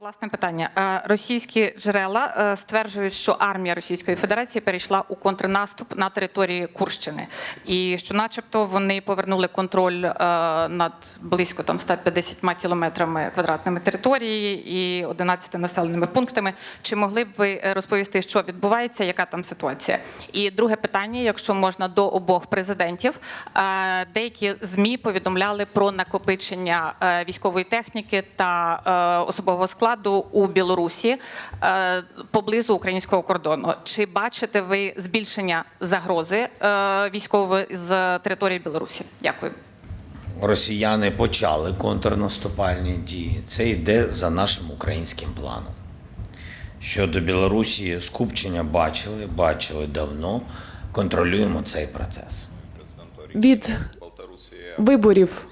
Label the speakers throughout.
Speaker 1: Власне питання. Е, Російські джерела е, стверджують, що армія Російської Федерації перейшла у контрнаступ на території Курщини, і що, начебто, вони повернули контроль е, над близько там 150 кілометрами квадратними території і 11 населеними пунктами. Чи могли б ви розповісти, що відбувається, яка там ситуація? І друге питання, якщо можна, до обох президентів. Деякі змі повідомляли про накопичення військової техніки та особового складу у Білорусі е, поблизу українського кордону. Чи бачите ви збільшення загрози е, військової з території Білорусі? Дякую.
Speaker 2: Росіяни почали контрнаступальні дії. Це йде за нашим українським планом. Щодо Білорусі, скупчення бачили, бачили давно. Контролюємо цей процес.
Speaker 3: від виборів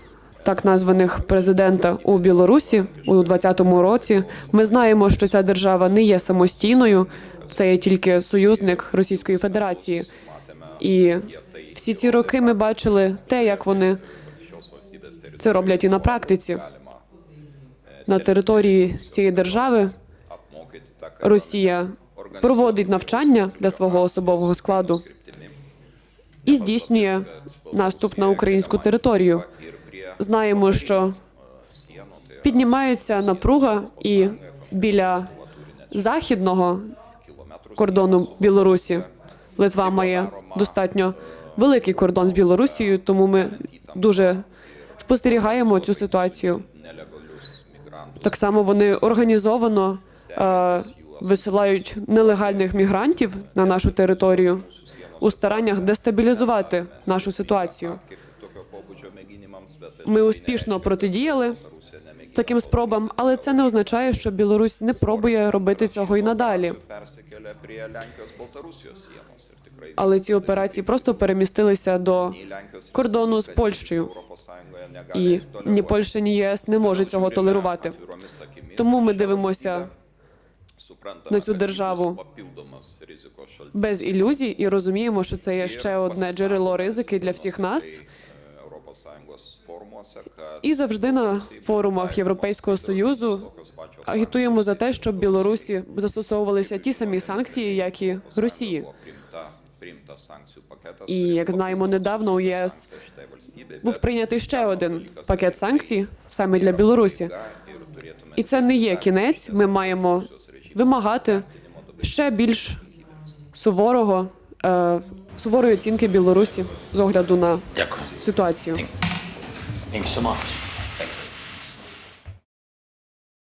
Speaker 3: так названих президента у Білорусі у 2020 році. Ми знаємо, що ця держава не є самостійною, це є тільки союзник Російської Федерації. І всі ці роки ми бачили те, як вони це роблять і на практиці. На території цієї держави Росія проводить навчання для свого особового складу і здійснює наступ на українську територію. Знаємо, що піднімається напруга і біля західного кордону Білорусі Литва має достатньо великий кордон з Білорусією, тому ми дуже спостерігаємо цю ситуацію. Так само вони організовано е, висилають нелегальних мігрантів на нашу територію у стараннях дестабілізувати нашу ситуацію. Ми успішно протидіяли таким спробам, але це не означає, що Білорусь не пробує робити цього і надалі. Але ці операції просто перемістилися до кордону з Польщею. І ні Польща, ні ЄС не можуть цього толерувати. Тому ми дивимося. На цю державу без ілюзій і розуміємо, що це є ще одне джерело ризики для всіх нас. І завжди на форумах Європейського союзу агітуємо за те, щоб Білорусі застосовувалися ті самі санкції, як і Росії. І як знаємо, недавно у ЄС був прийнятий ще один пакет санкцій саме для Білорусі. І це не є кінець. Ми маємо вимагати ще більш суворого е, суворої оцінки Білорусі з огляду на
Speaker 2: Дякую.
Speaker 3: ситуацію.
Speaker 2: Thank you so much.